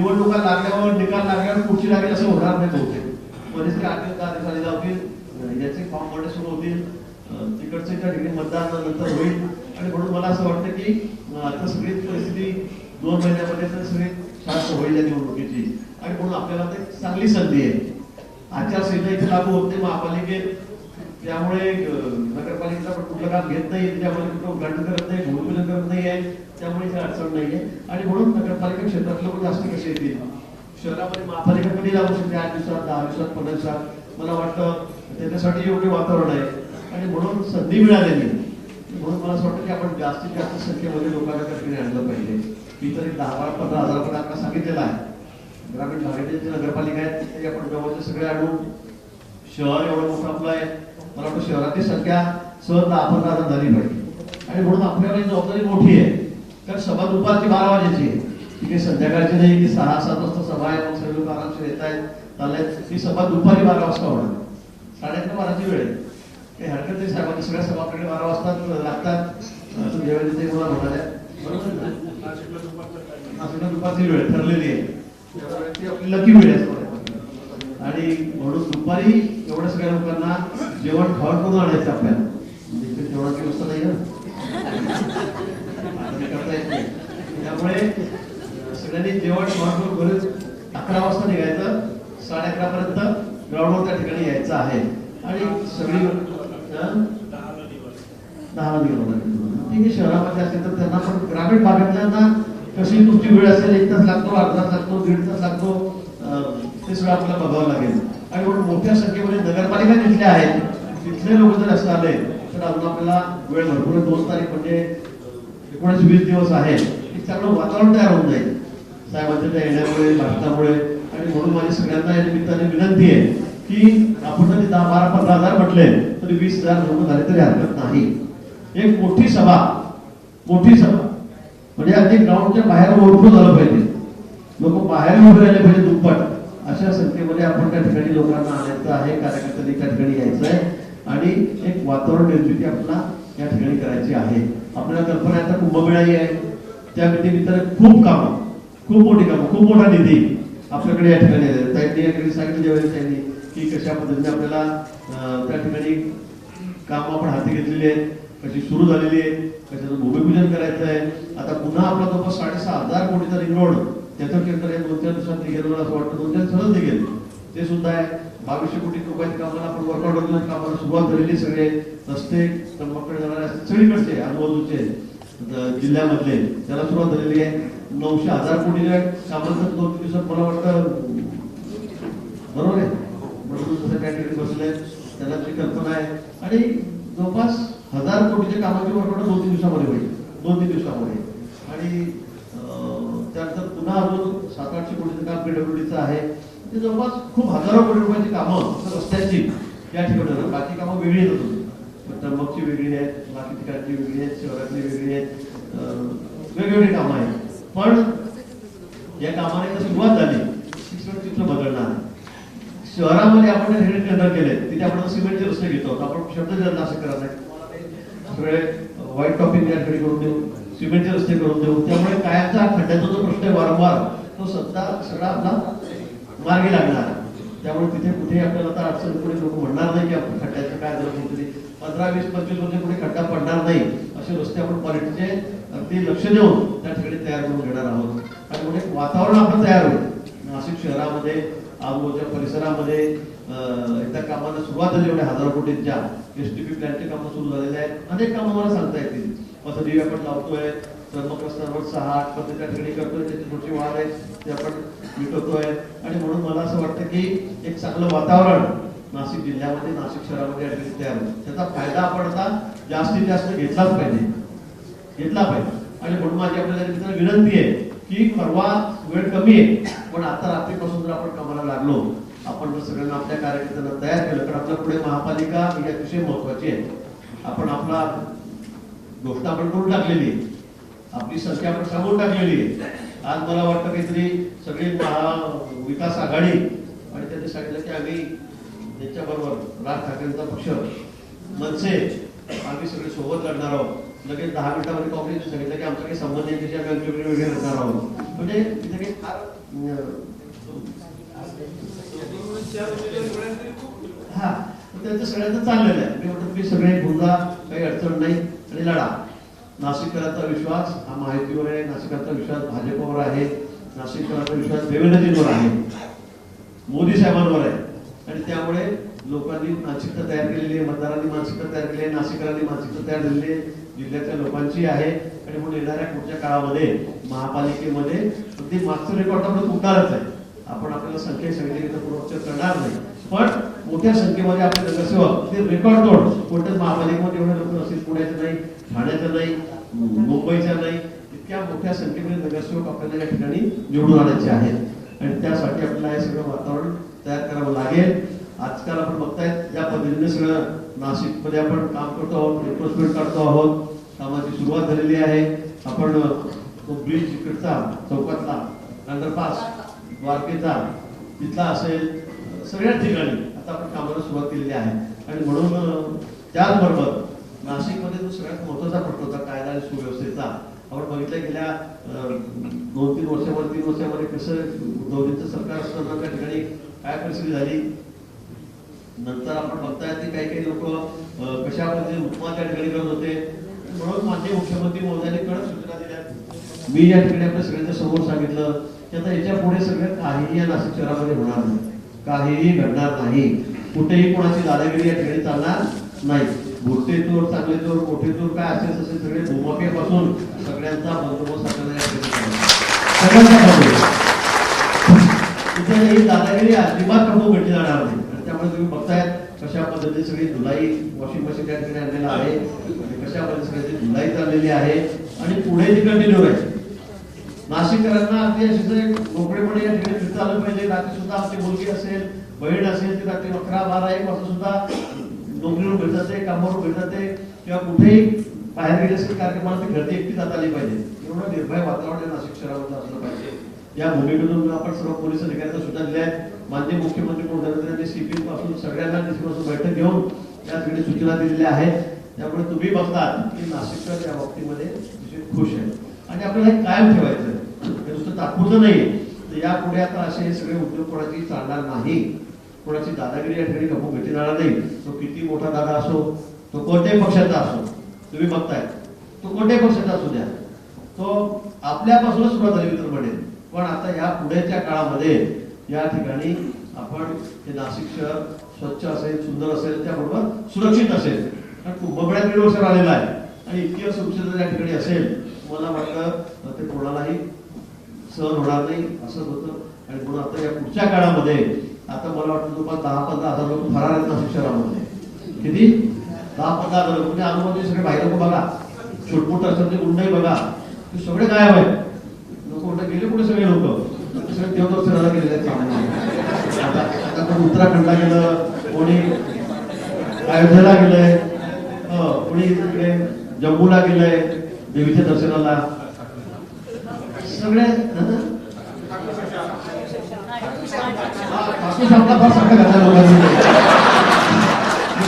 निवडणुका लागल्यावर निकाल लागल्यावर पुढची लागेल असं होणार नाही बहुतेक. मध्येच आठ दहा दिवसांनी जातील. याचे फॉर्म भरणे सुरू होतील. तिकडचे त्या ठिकाणी मतदान नंतर होईल. आणि म्हणून मला असं वाटतं की आता सगळी परिस्थिती दोन महिन्यामध्ये तर सगळी शांत होईल या निवडणुकीची. आणि म्हणून आपल्याला ते चांगली संधी आहे. आचारसंहिता इथे लागू होते महापालिकेत. त्यामुळे नगरपालिकेचा पण कुठलं काम घेत नाही. त्यामुळे कुठं उद्घाटन करत नाही भूमिपूजन करत नाही आहे त्यामुळे काही अडचण नाही आहे आणि म्हणून नगरपालिका क्षेत्रात लोक जास्त कसे येतील शहरामध्ये महापालिका कधी लागू शकते? आठ दिवसात दहा दिवसात पंधरा दिवसात? मला वाटतं त्याच्यासाठी योग्य वातावरण आहे. आणि म्हणून संधी मिळालेली म्हणून मला असं वाटतं की आपण जास्तीत जास्त संख्येमध्ये लोकांना त्या आणलं पाहिजे. मी तरी दहा बारा पंधरा हजार पण आपण सांगितलेला आहे. ग्रामीण भागातील जे नगरपालिका आहेत ते आपण जवळचे सगळे आणून शहर एवढं मोठं आपलं आहे. मला वाटतं शहरातील संख्या सहज दहा पंधरा हजार झाली पाहिजे. आणि म्हणून आपल्याला जबाबदारी मोठी आहे. कारण सभा दुपारची बारा वाजायची आहे. ती संध्याकाळची नाही की सहा सात वाजता सभा आहे मग सगळे लोक आरामशीर येत आहेत. चाललेत ती सभा दुपारी बारा वाजता होणार साडे अकरा बाराची वेळ आहे. काही हरकत नाही साहेबांनी सगळ्या सभाकडे बारा वाजता लागतात. जेवण ते मला म्हणाल्या बरोबर ना? नाशिकला दुपारची वेळ ठरलेली आहे. त्यामुळे ती आपली लकी वेळ आहे आणि म्हणून दुपारी एवढ्या सगळ्या लोकांना जेवण खावण करून आणायचं आपल्याला. म्हणजे इथे जेवणाची व्यवस्था नाही ना? करता येत नाही. त्यामुळे सगळ्यांनी जेवण खावण करून अकरा वाजता निघायचं. साडे अकरा पर्यंत ग्राउंडवर त्या ठिकाणी यायचं आहे. आणि सगळी दहा निघालं शहरामध्ये असेल तर त्यांना पण ग्रामीण भागातल्यांना कशी तुमची वेळ असेल एक तास लागतो अर्धा तास लागतो दीड तास लागतो ते सगळं आपल्याला बघावं लागेल. आणि म्हणून मोठ्या संख्येमध्ये नगरपालिका तिथल्या आहेत तिथले लोक जर असं आले तर अजून आपल्याला वेळ भरपूर दोन तारीख म्हणजे एकोणीस वीस दिवस आहे. एक चांगलं वातावरण तयार होऊन जाईल. साहेबांच्या त्या येण्यामुळे भाषणामुळे. आणि म्हणून माझी सगळ्यांना या निमित्ताने विनंती आहे की आपण जरी दहा बारा पंधरा हजार म्हटले तरी वीस हजार लोक झाले तरी हरकत नाही. एक मोठी सभा मोठी सभा. म्हणजे अगदी ग्राउंडच्या बाहेर ओळखून झालं पाहिजे. लोक बाहेर उभे राहिले पाहिजे दुप्पट. अशा संख्येमध्ये आपण त्या ठिकाणी लोकांना आणायचं आहे कार्यकर्त्यांनी त्या ठिकाणी यायचं आहे. आणि एक वातावरण निर्मिती आपला या ठिकाणी करायची आहे. आपल्याला कल्पना आता कुंभमेळाही आहे. त्या निमित्तानं खूप कामं खूप मोठी कामं खूप मोठा निधी आपल्याकडे या ठिकाणी त्यांनी याकडे सांगितलं ज्यावेळेस त्यांनी की कशा पद्धतीने आपल्याला त्या ठिकाणी काम आपण हाती घेतलेली आहेत कशी सुरू झालेली आहे कशाचं भूमिपूजन करायचं आहे. आता पुन्हा आपला जवळपास साडेसहा हजार कोटीचा रिंग रोड त्याचं केंद्र हे दोन चार दिवसात निघेल मला असं वाटतं दोन चार दिवसात निघेल. ते सुद्धा आहे. बावीसशे कोटी रुपयाच्या कामाला आपण वर्कआउट कामाला सुरुवात झालेली सगळे रस्ते तंबाकडे जाणारे सगळीकडचे आजूबाजूचे जिल्ह्यामधले त्याला सुरुवात झालेली आहे. नऊशे हजार कोटीच्या कामाचं दोन दिवसात मला वाटतं बरोबर आहे. म्हणून त्या ठिकाणी बसले त्याला जी कल्पना आहे. आणि जवळपास हजार कोटीच्या कामाची वर्कआउट दोन तीन दिवसामध्ये होईल. दोन तीन दिवसामध्ये. आणि त्यानंतर पुन्हा अजून सात आठशे कोटीचं काम पीडब्ल्यूडीचं आहे. ते जवळपास खूप हजारो कोटी रुपयाची कामं रस्त्याची रस्त्यांची. या ठिकाणी होतात. बाकी कामं वेगळी येत होती त्र्यंबकची वेगळी आहेत बाकी ठिकाणची वेगळी आहेत शहरातली वेगळी आहेत वेगवेगळी कामं आहेत. पण या कामाने सुरुवात झाली. शिक्षण सगळं चित्र बदलणार शहरामध्ये आपण जे टेंडर केले तिथे आपण सिमेंटचे रस्ते घेतो आपण शब्द जर असं करत नाही सगळे व्हाईट टॉपिंग या ठिकाणी करून देऊ सिमेंटचे रस्ते करून देऊ. त्यामुळे कायमचा खड्ड्याचा जो प्रश्न आहे वारंवार तो सध्या सगळा आपला मार्गी लागणार. त्यामुळे तिथे कुठे आपल्याला आता अडचण कुठे लोक म्हणणार नाही की आपण खड्ड्याचं काय झालं कुठेतरी पंधरा वीस पंचवीस वर्ष कुठे खड्डा पडणार नाही. असे रस्ते आपण क्वालिटीचे अगदी लक्ष देऊन त्या ठिकाणी तयार करून घेणार आहोत. आणि वातावरण आपण तयार होईल. नाशिक शहरामध्ये आजूबाजूच्या परिसरामध्ये एकदा कामाला सुरुवात झाली एवढ्या हजार कोटींच्या एस टी पी प्लॅनचे कामं सुरू झालेले आहेत. अनेक कामं मला सांगता येतील. मग दिवे आपण लावतोय. त्र्यंबक रोज सहा आठ पद्धती ठिकाणी करतोय त्याची मोठी वाढ आहे ते आपण मिटवतोय. आणि म्हणून मला असं वाटतं की एक चांगलं वातावरण नाशिक जिल्ह्यामध्ये नाशिक शहरामध्ये या तयार त्याचा फायदा आपण आता जास्तीत जास्त घेतलाच पाहिजे. घेतला पाहिजे. आणि म्हणून माझी आपल्याला विनंती आहे की परवा वेळ कमी आहे पण आता रात्रीपासून जर आपण कामाला लागलो आपण जर सगळ्यांना आपल्या कार्यकर्त्यांना तयार केलं तर आपल्या पुढे महापालिका ही अतिशय महत्वाची आहे. आपण आपला गोष्ट आपण करून टाकलेली आहे. आपली संख्या आपण सांगून टाकलेली आहे. आज मला वाटतं काहीतरी सगळी महा विकास आघाडी आणि त्यांनी सांगितलं की आम्ही त्यांच्याबरोबर राज ठाकरेंचा पक्ष मनसे आम्ही सगळे सोबत लढणार आहोत. लगेच दहा मिनिटामध्ये काँग्रेसने सांगितलं की आमचा काही संबंध आहे त्याच्या आम्ही वेगळे वेगळे लढणार आहोत. म्हणजे तिथे काही फार हा त्यांचं सगळ्यांचं चाललेलं आहे. मी म्हणतो तुम्ही सगळे बोला काही अडचण नाही आणि लढा. नाशिककरांचा विश्वास हा माहितीवर आहे. नाशिकांचा विश्वास भाजपवर आहे. नाशिककरांचा विश्वास देवेंद्रजींवर आहे. मोदी साहेबांवर आहे. आणि त्यामुळे लोकांनी मानसिकता तयार केलेली आहे. मतदारांनी मानसिकता तयार केली आहे. नाशिकरांनी मानसिकता तयार झालेली आहे. जिल्ह्यातल्या लोकांची आहे. आणि म्हणून येणाऱ्या पुढच्या काळामध्ये महापालिकेमध्ये ते मागचं रेकॉर्ड आपण तुटणारच आहे. आपण आपल्याला संख्या सांगितली तर पुनरुच्चार करणार नाही. पण मोठ्या संख्येमध्ये आपले नगरसेवक ते रेकॉर्ड तोड. कोणत्याच महापालिकेमध्ये एवढे लोक नसतील पुण्याचं नाही ठाण्याचं नाही मुंबईचं नाही. इतक्या मोठ्या संख्येमध्ये नगरसेवक आपल्याला या ठिकाणी निवडून आणायचे आहेत. आणि त्यासाठी आपल्याला हे सगळं वातावरण तयार करावं लागेल. आजकाल आपण बघतायत ज्या पद्धतीने सगळं नाशिकमध्ये आपण काम करतो आहोत एन्फोर्समेंट काढतो आहोत. कामाची सुरुवात झालेली आहे. आपण तो ब्रिज इकडचा चौकातला अंडरपास द्वारकेचा तिथला असेल सगळ्याच ठिकाणी आता आपण कामाला सुरुवात केलेली आहे. आणि म्हणून त्याचबरोबर नाशिकमध्ये जो सगळ्यात महत्त्वाचा प्रश्न होता कायदा आणि सुव्यवस्थेचा आपण बघितलं गेल्या दोन तीन वर्षावर तीन वर्षामध्ये कसं उद्धवजींचं सरकार असताना त्या ठिकाणी काय परिस्थिती झाली? नंतर आपण बघताय ते काही काही लोक कशामध्ये उपमा त्या ठिकाणी करत होते. म्हणून माननीय मुख्यमंत्री महोदयांनी कडक सूचना दिल्या. मी या ठिकाणी आपल्या सगळ्यांच्या समोर सांगितलं. आता याच्यापुढे सगळं काहीही या नाशिक शहरामध्ये होणार नाही. काहीही घडणार नाही. कुठेही कोणाची दादागिरी या ठिकाणी चालणार नाही. मोठे चोर चांगले चोर मोठे चोर काय असेल तसे सगळे भूमाफियापासून सगळ्यांचा बंदोबस्त आपल्याला या ठिकाणी सगळ्यांचा बंदोबस्त ही दादागिरी अजिबात नको म्हटली जाणार नाही. आणि त्यामुळे तुम्ही बघताय कशा पद्धतीने सगळी धुलाई वॉशिंग मशीन त्या ठिकाणी आणलेलं आहे कशा पद्धतीने सगळ्याची धुलाई चाललेली आहे. आणि पुढे ती कंटिन्यू राहील नाशिककरांना अगदी असे मोकळेपणे या ठिकाणी आलं पाहिजे. रात्री सुद्धा आपली मुलगी असेल बहीण असेल ती रात्री अकरा बारा एक वाजता सुद्धा नोकरीवर भेट जाते कामावर भेट जाते किंवा कुठेही बाहेर गेले असेल कार्यक्रमाला ती घरती एकटी जाता आली पाहिजे. एवढं निर्भय वातावरण नाशिक शहरामध्ये असलं पाहिजे. या भूमिकेतून आपण सर्व पोलीस अधिकाऱ्यांना सूचना दिल्या आहेत माननीय मुख्यमंत्री महोदयांनी सीपी पासून सगळ्यांना पासून बैठक घेऊन या ठिकाणी सूचना दिलेल्या आहेत. त्यामुळे तुम्ही बघतात की नाशिककर या बाबतीमध्ये खुश आहे आणि आपल्याला हे कायम ठेवायचं तात्पुरतं नाही तर यापुढे आता असे हे सगळे उद्योग कोणाची चालणार नाही. कोणाची दादागिरी या ठिकाणी गप्पू घेतली जाणार नाही. तो किती मोठा दादा असो तो कोणत्याही पक्षाचा असो तुम्ही बघताय. तो कोणत्याही पक्षाचा असू द्या. तो आपल्यापासूनच सुरुवात झाली तर म्हणेल पण आता या पुढेच्या काळामध्ये या ठिकाणी आपण हे नाशिक शहर स्वच्छ असेल सुंदर असेल त्याबरोबर सुरक्षित असेल. कारण कुंभमेळा दीड वर्ष आलेला आहे. आणि इतकी सुरक्षितता या ठिकाणी असेल मला वाटतं ते कोणालाही सहन होणार नाही असं होतं. आणि म्हणून आता या पुढच्या काळामध्ये आता मला वाटतं तुम्हाला दहा पंधरा हजार लोक फरार आहेत नाशिक शहरामध्ये किती? दहा पंधरा हजार लोक. म्हणजे आजूबाजूचे सगळे बाहेर लोक बघा. छोटमोठ असतात ते गुंडही बघा. ते सगळे गायब आहेत. लोक म्हणतात गेले कुठे सगळे लोक? सगळे देवदर्शनाला गेलेले आहेत सामान्य. आता आता कोणी उत्तराखंडला गेलं कोणी अयोध्येला गेलंय हो, कोणी इकडे जम्मूला गेलंय देवीच्या दर्शनाला. सगळे ठाकूर श्यामला फार साखर घातल्या लोकांनी मी.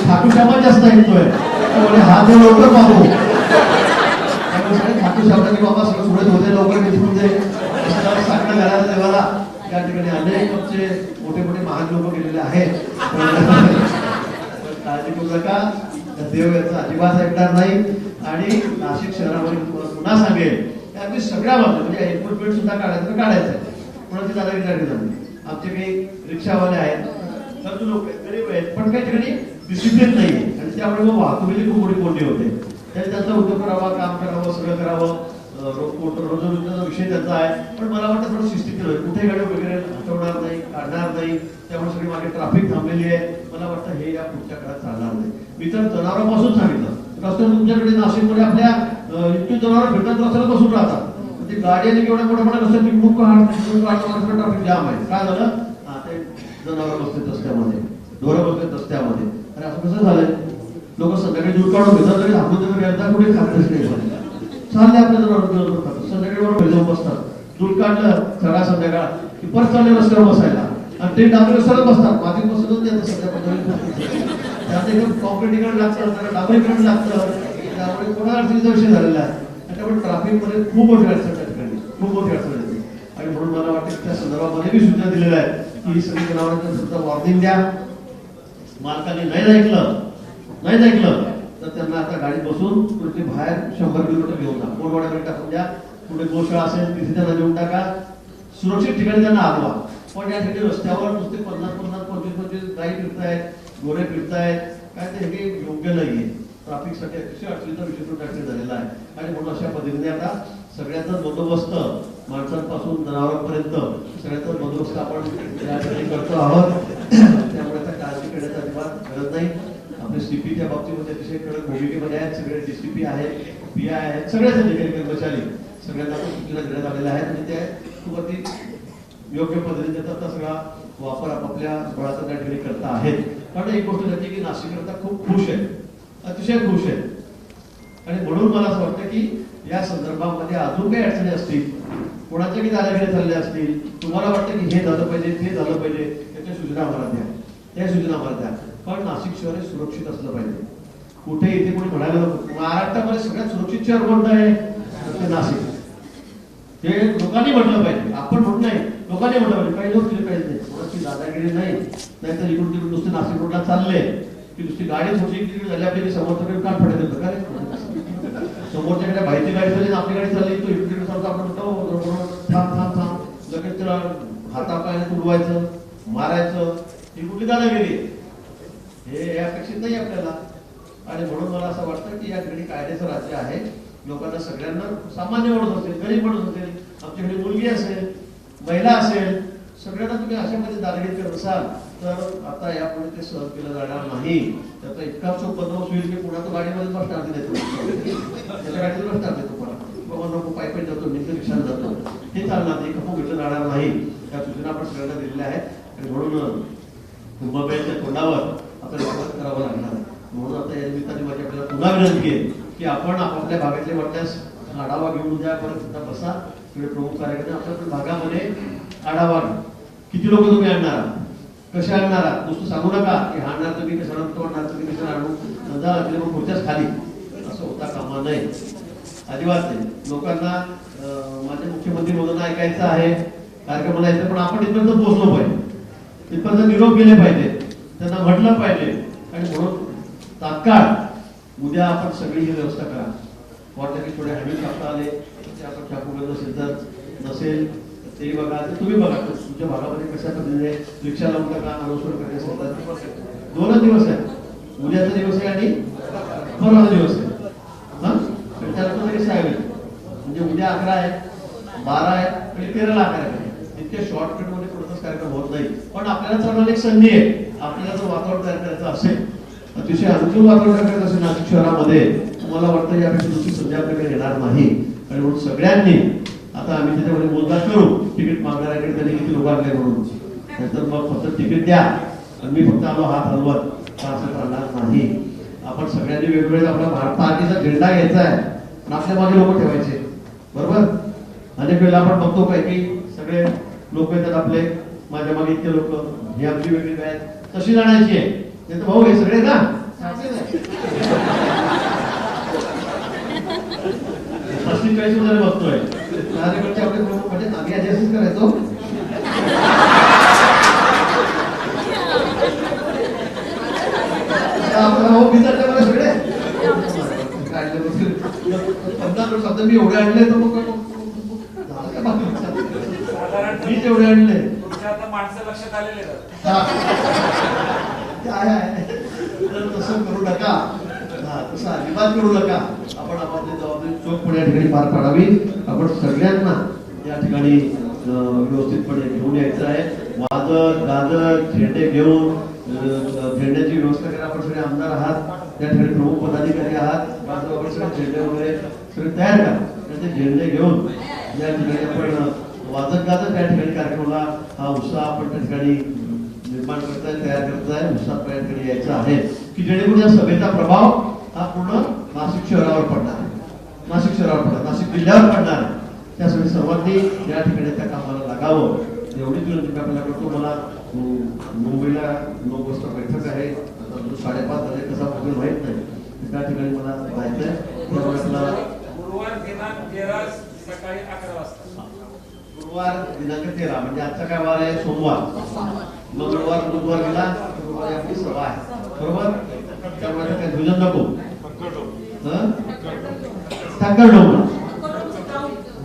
ठाकूर श्यामा जास्त ऐकतोय. त्यामुळे हा जो लवकर पाहू. त्यामुळे सगळे ठाकूर श्यामला की बाबा सगळं पुढे होते लवकर निघून दे सांगणं घालायला देवाला. त्या ठिकाणी अनेक आमचे मोठे मोठे महान लोक गेलेले आहेत. काळजी करू नका. देव याचा अजिबात ऐकणार नाही. आणि नाशिक शहरामध्ये तुम्हाला पुन्हा सांगेल अगदी सगळ्या बाबतीत म्हणजे एन्फोर्समेंट सुद्धा काढायचं तर काढायचं. कोणाची दादागिरी झाली जाते आमचे काही रिक्षावाले आहेत. तर लोक आहेत गरीब आहेत पण काही ठिकाणी डिसिप्लिन नाही आणि त्यामुळे मग वाहतुकीची खूप मोठी कोंडी होते. त्याने त्यांचा उद्योग करावा काम करावं सगळं करावं. अं, रोजगारीचा विषय त्यांचा आहे. पण मला वाटतं थोडं शिस्तीत होईल कुठे गाडी वगैरे हटवणार नाही काढणार नाही. त्यामुळे सगळी मागे ट्रॅफिक थांबलेली आहे. मला वाटतं हे या पुढच्या काळात चालणार नाही. मी तर जनावरांपासून सांगितलं. रस्त्यावर तुमच्याकडे नाशिकमध्ये आपल्या इतकी जनावर फिरतात रस्त्याला बसून राहतात. ते गाडी आणि केवढ्या मोठ्या मोठ्या रस्त्यात निवडणूक ट्रॅफिक जाम आहे. काय झालं? हा ते जनावर बसतात रस्त्यामध्ये. ढोरं बसतात रस्त्यामध्ये. अरे असं कसं झालंय? लोक संध्याकाळी दूध काढून घेतात तरी थांबून तरी यंदा कुठे खातच नाही चालले आपल्या जनावर दिवसभर खातात. संध्याकाळी बरोबर जाऊन बसतात. दूध काढलं सगळा संध्याकाळ. की परत चालले रस्त्यावर बसायला. आणि ते डांबरी रस्त्यावर बसतात. मातीत बसतच नाही आता सध्या त्यात एकदम कॉम्प्लिटिकरण लागतं त्याला डांबरीकरण लागतं. त्यामुळे कोणा अडचणीचा विषय झालेला आहे त्यामुळे ट्रॅफिकमध्ये खूप मोठी अडचण त्या ठिकाणी खूप मोठी अडचण येते आणि म्हणून मला वाटतं त्या संदर्भामध्ये मी सूचना दिलेल्या आहेत की ही सगळी जनावरांना सुद्धा वॉर्निंग द्या मालकाने नाही ऐकलं नाही ऐकलं तर त्यांना आता गाडीत बसून तुमची बाहेर शंभर किलोमीटर घेऊन जा. कोरवाड्याकडे टाकून द्या. कुठे गोशाळा असेल तिथे त्यांना देऊन टाका. सुरक्षित ठिकाणी त्यांना हलवा. पण या ठिकाणी रस्त्यावर नुसते पन्नास पन्नास पंचवीस पंचवीस गाई फिरतायत गोरे फिरतायत. काय ते हे योग्य आहे ट्रॅफिकसाठी अतिशय अडचणीचा विषय तो झालेला आहे. आणि म्हणून अशा पद्धतीने आता सगळ्याचा बंदोबस्त माणसांपासून जनावरांपर्यंत सगळ्याचा बंदोबस्त आपण या ठिकाणी करतो आहोत. त्यामुळे आता काळजी करण्याची अजिबात गरज नाही. आपले सीपी त्या बाबतीमध्ये अतिशय कडक भूमिकेमध्ये आहेत. सगळे डीसीपी आहेत पी आय आहेत सगळेच अधिकारी कर्मचारी सगळ्यांना आपण सूचना देण्यात आलेल्या आहेत. आणि ते खूप अति योग्य पद्धतीने त्याचा सगळा वापर आपापल्या बळाचा त्या ठिकाणी करता आहेत. कारण एक गोष्ट त्याची की नाशिककरता खूप खुश आहे अतिशय खुश आहे. आणि म्हणून मला असं वाटतं की या संदर्भामध्ये अजून काही अडचणी असतील कोणाच्या की दादागिरी चालल्या असतील तुम्हाला वाटतं की हे झालं पाहिजे ते झालं पाहिजे त्याच्या सूचना मला द्या. त्या सूचना मला द्या. पण नाशिक शहर हे सुरक्षित असलं पाहिजे. कुठे इथे कोणी म्हणायला नको. महाराष्ट्रामध्ये सगळ्यात सुरक्षित शहर कोणतं आहे? ते नाशिक. हे लोकांनी म्हटलं पाहिजे. आपण म्हणत नाही. लोकांनी म्हटलं पाहिजे. काही लोक केले पाहिजे नाही. कोणाची दादागिरी नाही. नाहीतर इकडून तिकडून नुसते नाशिक रोडला चालले. की नुसती गाडी मोठी किती झाली आपली समोरच्याकडे पडत होतं रे? समोरच्याकडे बाहेरची गाडी चालली आपली गाडी चालली तो इकडे चालतो आपण बरोबर, थांब थांब थांब. लगेच त्याला हातापायाने तुडवायचं मारायचं. ही कुठली दादागिरी गेली? हे अपेक्षित नाही आपल्याला. आणि म्हणून मला असं वाटतं की या ठिकाणी कायद्याचं राज्य आहे. लोकांना सगळ्यांना सामान्य माणूस असेल गरीब माणूस असेल आमच्याकडे मुलगी असेल महिला असेल सगळ्यांना तुम्ही अशामध्ये दादागिरी करत असाल. तर आता यापुढे ते सहज केलं जाणार नाही. त्याचा इतका चोख बंदोबस्त होईल की पुन्हा तो गाडीमध्ये बसणार देतो. त्याच्या गाडीमध्ये बसणार देतो पुन्हा बाबा नको पायपेट जातो निघतो रिक्षात जातो. हे चालणार नाही खूप घेतलं जाणार नाही. त्या सूचना आपण सगळ्यांना दिलेल्या आहेत. आणि म्हणून कुंभमेळच्या तोंडावर आपल्याला स्वागत करावं लागणार म्हणून आता या निमित्ताने माझी आपल्याला पुन्हा विनंती आहे की आपण आपापल्या भागातले वाटल्यास आढावा घेऊन द्या परत सुद्धा बसा. तिकडे प्रमुख कार्यक्रम आपल्या भागामध्ये आढावा किती लोक तुम्ही आणणार? कशा कसे आणणार? नुसतं सांगू नका की हा आणणार तुम्ही कशाला तो आणणार तुम्ही कसं आणू? जा तिथे मग पुढच्याच खाली. असं होता कामा नये. अजिबात नाही. लोकांना माझ्या माझे मुख्यमंत्री महोदयांना ऐकायचं आहे. कार्यक्रमाला यायचं पण आपण तिथपर्यंत पोहोचलो पाहिजे. तिथपर्यंत निरोप गेले पाहिजे. त्यांना म्हटलं पाहिजे. आणि म्हणून तात्काळ उद्या आपण सगळी ही व्यवस्था करा. वाटलं की थोडे हॅबिट कापता आले ते आपण छापू नसेल तर नसेल. तेही बघा. ते तुम्ही बघा. तुमच्या भागामध्ये कशा पद्धतीने रिक्षा लावून टाका अनाउन्समेंट करणे असेल दोनच दिवस आहे उद्याचा दिवस आहे आणि परवा दिवस आहे. हा? त्याला कसं साहेब आहे. म्हणजे उद्या अकरा आहे बारा आहे आणि तेराला अकरा आहे. इतक्या शॉर्टकटमध्ये कोणताच कार्यक्रम होत नाही. पण आपल्याला चालवण्याची एक संधी आहे. आपल्याला जर वातावरण तयार करायचं असेल अतिशय अनुकूल वातावरण तयार करायचं असेल नाशिक शहरामध्ये मला वाटतं यापेक्षा दुसरी संधी आपल्याकडे येणार नाही. आणि म्हणून सगळ्यांनी आता आम्ही त्याच्यामध्ये मोजदार करू. तिकीट मागणाऱ्याकडे त्यांनी किती लोक आणले म्हणून. नंतर मग फक्त तिकीट द्या आणि मी फक्त आलो हात हलवत. असं करणार नाही. आपण सगळ्यांनी वेगवेगळे आपला भारत पार्टीचा झेंडा घ्यायचा आहे. आणि आपल्या मागे लोक ठेवायचे. बरोबर? अनेक वेळेला आपण बघतो काय की सगळे लोक येतात आपले. माझ्या मागे इतके लोक. ही आमची वेगळी काय तशी जाण्याची आहे. ते तर भाऊ हे सगळे ना? पस्तीस चाळीसमध्ये बघतोय. माझ्याकडचे आपले प्रमुख म्हणजे आम्ही असंच करायचो. मी एवढे आणले तर मग? मी तेवढे आणले. माणसं लक्षात आलेले तसं करू नका. हा, तसं अजिबात करू नका. आपण आपली जबाबदारी या ठिकाणी पार पाडावी. आपण सगळ्यांना या ठिकाणी व्यवस्थितपणे घेऊन यायचं आहे. वाजत गाजत झेंडे घेऊन झेंड्याची व्यवस्था करा. आपण सगळे आमदार आहात. त्या ठिकाणी प्रमुख पदाधिकारी आहात. बाजू आपण सगळे झेंडे वगैरे सगळे तयार करा. ते झेंडे घेऊन या ठिकाणी आपण वाजत गाजत त्या ठिकाणी कार्यक्रमाला हा उत्साह आपण त्या ठिकाणी निर्माण करताय तयार करताय उत्साह यायचा आहे. की जेणेकरून या सभेचा प्रभाव हा पूर्ण नाशिक शहरावर पडणार आहे. नाशिक शहरावर पडणार नाशिक जिल्ह्यावर पडणार. आहे त्यासाठी सर्वांनी या ठिकाणी त्या कामाला लागावं. एवढीच विनंती आपल्याला करतो. मला मुंबईला नऊ वाजता बैठक आहे. आता साडेपाच झाले कसा बघेल माहीत नाही. त्या ठिकाणी मला त्यामुळे आपला गुरुवार दिनांक तेरा सकाळी अकरा वाजता. गुरुवार दिनांक तेरा म्हणजे आजचा काय वार आहे? सोमवार. मंगळवार बुधवार गेला गुरुवारी आपली सभा आहे. बरोबर? त्यामुळे काय भोजन नको. हं? ठाकरडोंबा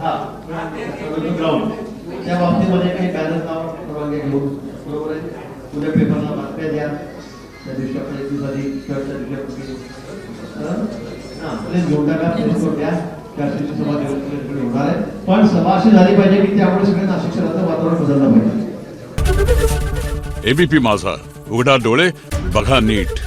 हा ग्राउंड त्या बाबतीमध्ये काही बॅनर लावून परवानगी घेऊ बरोबर आहे उद्या पेपरला बातम्या द्या। त्या दिवशी आपल्या एक दिवस आधी चर्चा दिल्यापूर्वी हं? हा प्लीज़ घेऊन टाका प्लीज़ करून द्या त्यासाठी सभा होणार आहे पण सभा अशी झाली पाहिजे की त्यामुळे सगळ्या नाशिक शहराचं वातावरण बदललं पाहिजे एबीपी माझा उघडा डोळे बघा नीट।